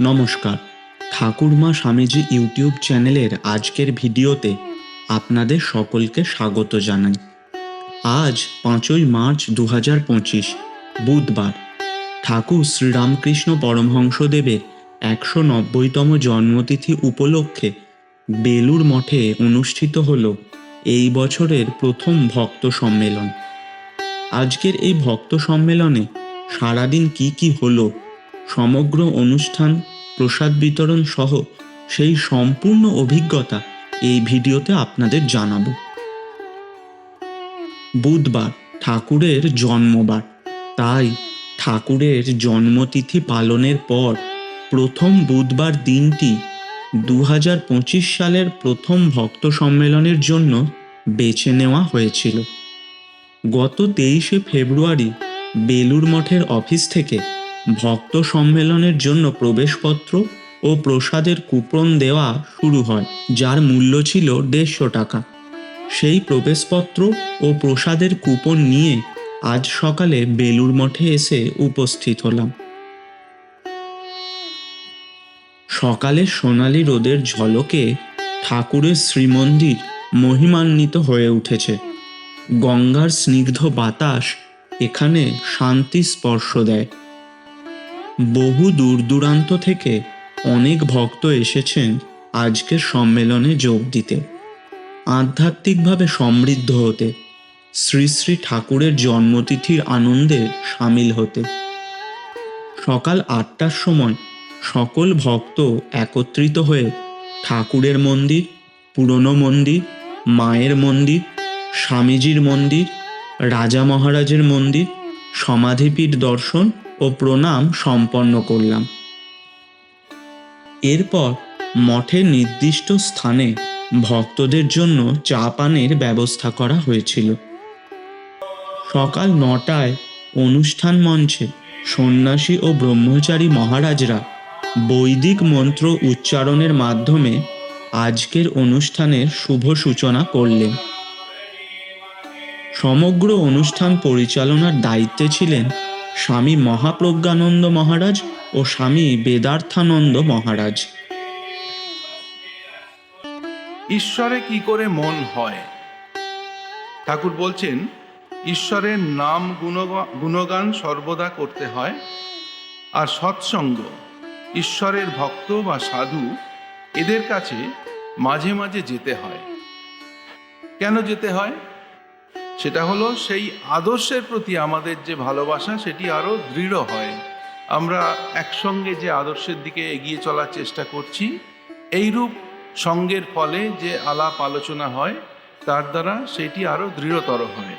নমস্কার। ঠাকুরমা স্বামীজি ইউটিউব চ্যানেলের আজকের ভিডিওতে আপনাদের সকলকে স্বাগত জানাই। আজ পাঁচই মার্চ দু পঁচিশ, বুধবার। ঠাকুর শ্রীরামকৃষ্ণ পরমহংসদেবের একশো নব্বইতম জন্মতিথি উপলক্ষে বেলুর মঠে অনুষ্ঠিত হল এই বছরের প্রথম ভক্ত সম্মেলন। আজকের এই ভক্ত সম্মেলনে সারাদিন কি কি হলো সমগ্র অনুষ্ঠান, প্রসাদ বিতরণ সহ সেই সম্পূর্ণ অভিজ্ঞতা এই ভিডিওতে আপনাদের জানাব। বুধবার ঠাকুরের জন্মবার। তাই ঠাকুরের জন্মতিথি পালনের পর প্রথম বুধবার দিনটি দু হাজার পঁচিশ সালের প্রথম ভক্ত সম্মেলনের জন্য বেছে নেওয়া হয়েছিল। গত তেইশে ফেব্রুয়ারি বেলুর মঠের অফিস থেকে ভক্ত সম্মেলনের জন্য প্রবেশপত্র ও প্রসাদের কুপন দেওয়া শুরু হয়, যার মূল্য ছিল দেড়শো টাকা। সেই প্রবেশপত্র ও প্রসাদের কুপন নিয়ে আজ সকালে বেলুর মঠে এসে উপস্থিত হলাম। সকালে সোনালি রোদের ঝলকে ঠাকুরের শ্রীমন্দির মহিমান্বিত হয়ে উঠেছে। গঙ্গার স্নিগ্ধ বাতাস এখানে শান্তি স্পর্শ দেয়। বহু দূর দূরান্ত থেকে অনেক ভক্ত এসেছেন আজকের সম্মেলনে যোগ দিতে। আধ্যাত্মিকভাবে সমৃদ্ধ হতে, শ্রী শ্রী ঠাকুরের জন্মতিথির আনন্দে সামিল হতে। সকাল আটটার সময় সকল ভক্ত একত্রিত হয়ে ঠাকুরের মন্দির, পুরনো মন্দির, মায়ের মন্দির, স্বামীজির মন্দির, রাজা মহারাজের মন্দির, সমাধিপীঠ দর্শন ও প্রণাম সম্পন্ন করলাম। এরপর মঠের নির্দিষ্ট স্থানে ভক্তদের জন্য চা পানের ব্যবস্থা করা হয়েছিল। সকাল নটায় অনুষ্ঠান মঞ্চে সন্ন্যাসী ও ব্রহ্মচারী মহারাজরা বৈদিক মন্ত্র উচ্চারণের মাধ্যমে আজকের অনুষ্ঠানের শুভ সূচনা করলেন। সমগ্র অনুষ্ঠান পরিচালনার দায়িত্বে ছিলেন স্বামী মহাপ্রজ্ঞানন্দ মহারাজ ও স্বামী বেদার্থানন্দ মহারাজ। ঈশ্বরে কি করে মন হয়? ঠাকুর বলছেন, ঈশ্বরের নাম গুণগা- গুণগান সর্বদা করতে হয়, আর সৎসঙ্গ, ঈশ্বরের ভক্ত বা সাধু এদের কাছে মাঝে মাঝে যেতে হয়। কেন যেতে হয়? সেটা হলো সেই আদর্শের প্রতি আমাদের যে ভালোবাসা, সেটি আরও দৃঢ় হয়। আমরা একসঙ্গে যে আদর্শের দিকে এগিয়ে চলার চেষ্টা করছি, এইরূপ সঙ্গের ফলে যে আলাপ আলোচনা হয়, তার দ্বারা সেটি আরও দৃঢ়তর হয়।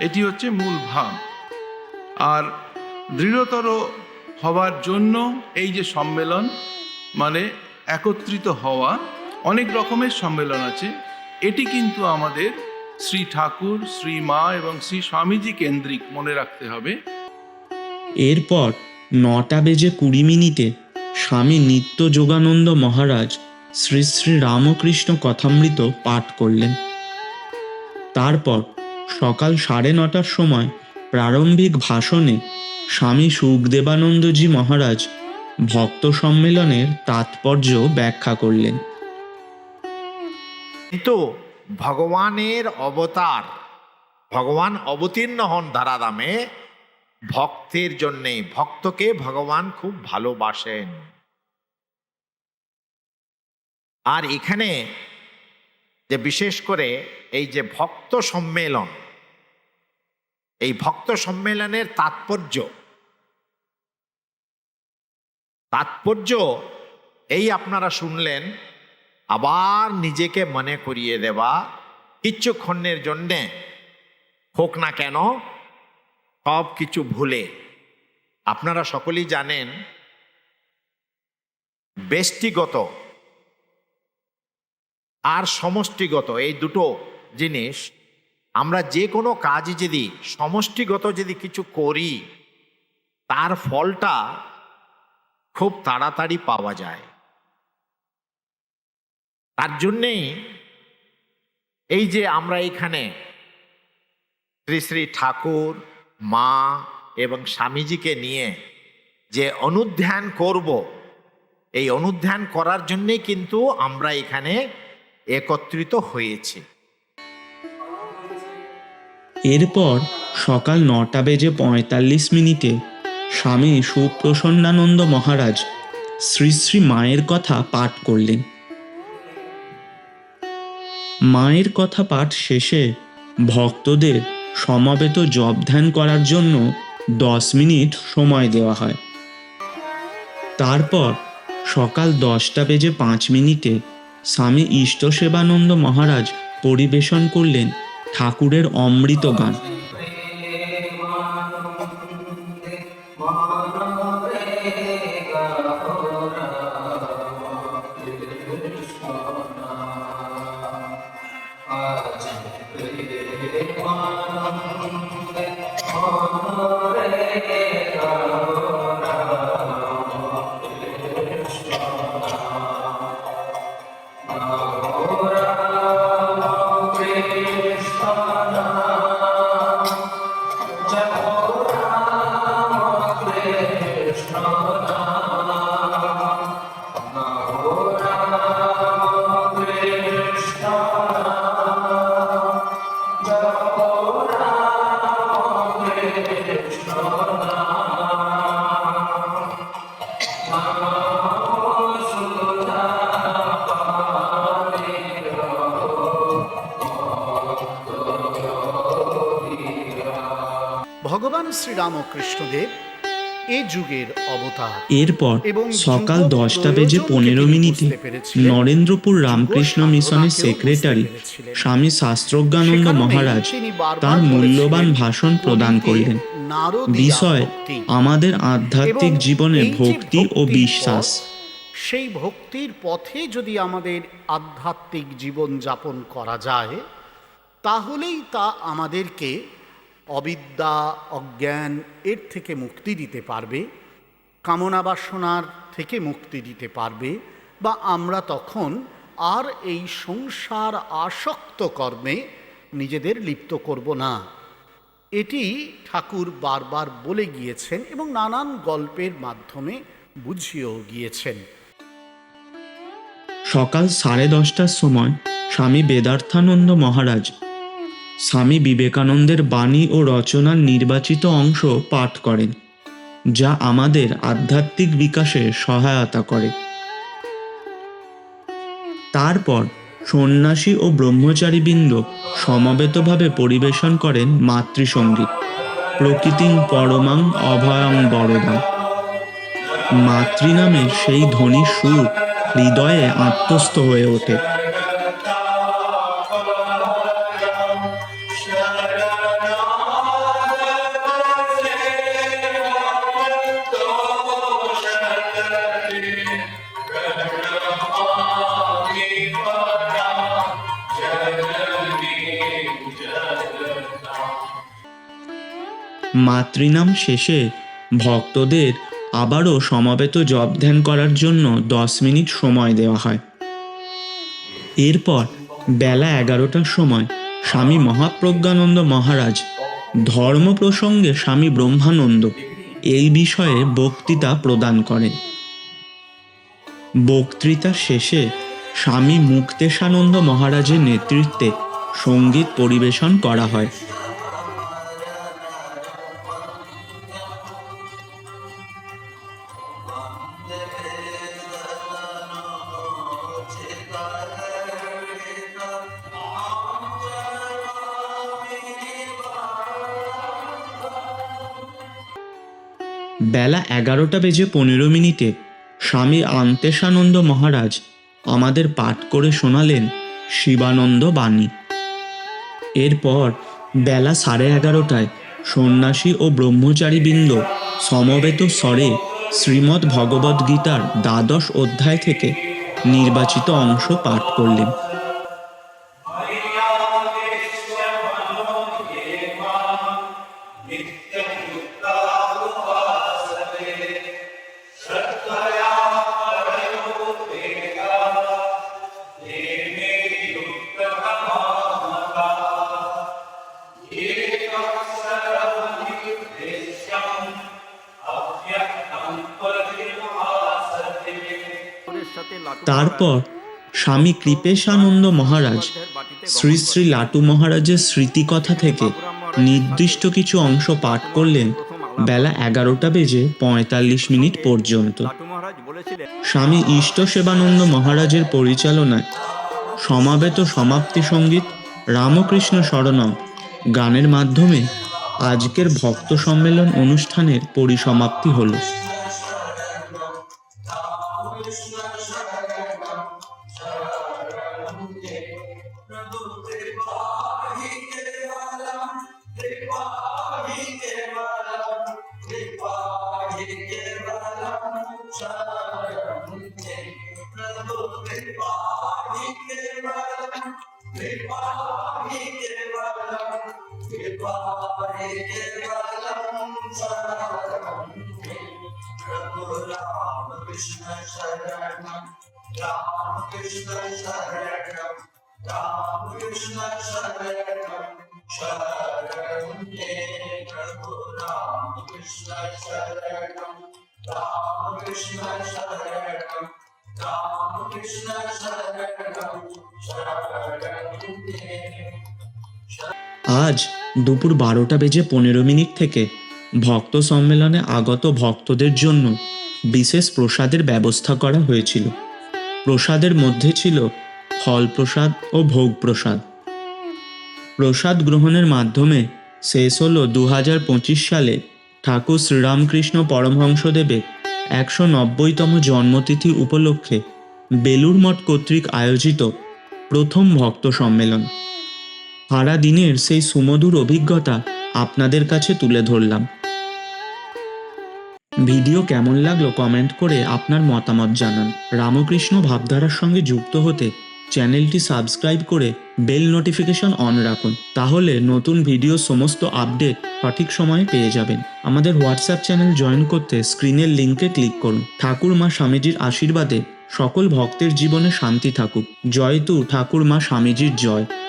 এটি হচ্ছে মূল ভাব। আর দৃঢ়তর হওয়ার জন্য এই যে সম্মেলন মানে একত্রিত হওয়া, অনেক রকমের সম্মেলন আছে। এটি কিন্তু আমাদের শ্রী ঠাকুর শ্রী মা এবং শ্রী স্বামীজি কেন্দ্রিক মনে রাখতে হবে। এরপর নটা বেজে কুড়ি মিনিটে স্বামী নিত্য যোগানন্দ মহারাজ শ্রী শ্রী রামকৃষ্ণ কথামৃত পাঠ করলেন। তারপর সকাল সাড়ে নটার সময় প্রারম্ভিক ভাষণে স্বামী সুখদেবানন্দজি মহারাজ ভক্ত সম্মেলনের তাৎপর্য ব্যাখ্যা করলেন। কিন্তু ভগবানের অবতার। ভগবান অবতীর্ণ হন ধারাদামে ভক্তের জন্যে। ভক্তকে ভগবান খুব ভালোবাসেন। আর এখানে যে বিশেষ করে এই যে ভক্ত সম্মেলন, এই ভক্ত সম্মেলনের তাৎপর্য তাৎপর্য এই আপনারা শুনলেন আবার নিজেকে মনে করিয়ে দেওয়া কিচ্ছুক্ষণের জন্যে হোক না কেন, সব কিছু ভুলে। আপনারা সকলেই জানেন ব্যষ্টিগত আর সমষ্টিগত এই দুটো জিনিস, আমরা যে কোনো কাজ যদি সমষ্টিগত যদি কিছু করি, তার ফলটা খুব তাড়াতাড়ি পাওয়া যায়। তার জন্যেই এই যে আমরা এখানে শ্রী শ্রী ঠাকুর, মা এবং স্বামীজিকে নিয়ে যে অনুধ্যান করব, এই অনুধ্যান করার জন্যেই কিন্তু আমরা এখানে একত্রিত হয়েছি। এরপর সকাল নটা বেজে পঁয়তাল্লিশ মিনিটে স্বামী সুপ্রসন্নানন্দ মহারাজ শ্রী শ্রী মায়ের কথা পাঠ করলেন। মায়ের কথা পাঠ শেষে ভক্তদের সমাবেত জপ ধ্যান করার জন্য দশ মিনিট সময় দেওয়া হয়। তারপর সকাল দশটা বেজে পাঁচ মিনিটে স্বামী ইষ্ট সেবানন্দ মহারাজ পরিবেশন করলেন ঠাকুরের অমৃত গান। ভগবান শ্রীরামকৃষ্ণদেব এ যুগের অবতার। এরপর সকাল দশটা বেজে পনেরো মিনিটে নরেন্দ্রপুর রামকৃষ্ণ মিশনের সেক্রেটারি স্বামী শাস্ত্রজ্ঞানন্দ মহারাজ তার মূল্যবান ভাষণ প্রদান করলেন। বিষয় আমাদের আধ্যাত্মিক জীবনে ভক্তি ও বিশ্বাস। সেই ভক্তির পথে যদি আমাদের আধ্যাত্মিক জীবন যাপন করা যায় তাহলেই তা আমাদেরকে অবিদ্যা, অজ্ঞান এর থেকে মুক্তি দিতে পারবে, কামনা বাসনার থেকে মুক্তি দিতে পারবে, বা আমরা তখন আর এই সংসার আসক্ত কর্মে নিজেদের লিপ্ত করব না। এটি ঠাকুর বারবার বলে গিয়েছেন এবং নানান গল্পের মাধ্যমে বুঝিয়েও গিয়েছেন। সকাল সাড়ে দশটার সময় স্বামী বেদার্থানন্দ মহারাজ স্বামী বিবেকানন্দের বাণী ও রচনার নির্বাচিত অংশ পাঠ করেন, যা আমাদের আধ্যাত্মিক বিকাশে সহায়তা করে। তারপর সন্ন্যাসী ও ব্রহ্মচারীবৃন্দ সমবেতভাবে পরিবেশন করেন মাতৃসঙ্গীত প্রকৃতিং পরমাং অভয়ং বরদাং মাতৃনামের সেই ধ্বনি সুর হৃদয়ে আত্মস্থ হয়ে ওঠে। মাতৃনাম শেষে ভক্তদের আবারও সমাবেত জপ ধ্যান করার জন্য দশ মিনিট সময় দেওয়া হয়। এরপর বেলা এগারোটার সময় স্বামী মহাপ্রজ্ঞানন্দ মহারাজ ধর্ম প্রসঙ্গে স্বামী ব্রহ্মানন্দ এই বিষয়ে বক্তৃতা প্রদান করেন। বক্তৃতা শেষে স্বামী মুক্তেশানন্দ মহারাজের নেতৃত্বে সংগীত পরিবেশন করা হয়। এগারোটা বেজে পনেরো মিনিটে স্বামী আন্তেশানন্দ মহারাজ আমাদের পাঠ করে শোনালেন শিবানন্দ বাণী। এরপর বেলা সাড়ে এগারোটায় সন্ন্যাসী ও ব্রহ্মচারীবৃন্দ সমবেত স্বরে শ্রীমদ্ ভগবদ্গীতার দ্বাদশ অধ্যায় থেকে নির্বাচিত অংশ পাঠ করলেন। তারপর স্বামী কৃপেশানন্দ মহারাজ শ্রী শ্রী লাটু মহারাজের স্মৃতিকথা থেকে নির্দিষ্ট কিছু অংশ পাঠ করলেন বেলা এগারোটা বেজে পঁয়তাল্লিশ মিনিট পর্যন্ত। স্বামী ইষ্ট সেবানন্দ মহারাজের পরিচালনায় সমাবেত সমাপ্তি সংগীত রামকৃষ্ণ শরণম গানের মাধ্যমে আজকের ভক্ত সম্মেলন অনুষ্ঠানের পরিসমাপ্তি হলো। আজ দুপুর বারোটা বেজে পনেরো মিনিট থেকে ভক্ত সম্মেলনে আগত ভক্তদের জন্য বিশেষ প্রসাদের ব্যবস্থা করা হয়েছিল। প্রসাদের মধ্যে ছিল ফল প্রসাদ ও ভোগ প্রসাদ প্রসাদ গ্রহণের মাধ্যমে শেষ হল দু সালে ঠাকুর শ্রীরামকৃষ্ণ পরমহংসদেবের একশো নব্বইতম জন্মতিথি উপলক্ষে বেলুর মঠ কর্তৃক আয়োজিত প্রথম ভক্ত সম্মেলন। সারা দিনের সেই সুমধুর অভিজ্ঞতা আপনাদের কাছে তুলে ধরলাম। ভিডিও কেমন লাগল কমেন্ট করে আপনার মতামত জানান। রামকৃষ্ণ ভাবধারার সঙ্গে যুক্ত হতে চ্যানেলটি সাবস্ক্রাইব করে বেল নোটিফিকেশন অন রাখুন, তাহলে নতুন ভিডিও সমস্ত আপডেট সঠিক সময়ে পেয়ে যাবেন। আমাদের হোয়াটসঅ্যাপ চ্যানেল জয়েন করতে স্ক্রিনের লিঙ্কে ক্লিক করুন। ঠাকুর মা স্বামীজির আশীর্বাদে সকল ভক্তের জীবনে শান্তি থাকুক। জয় তু ঠাকুর মা স্বামীজির জয়।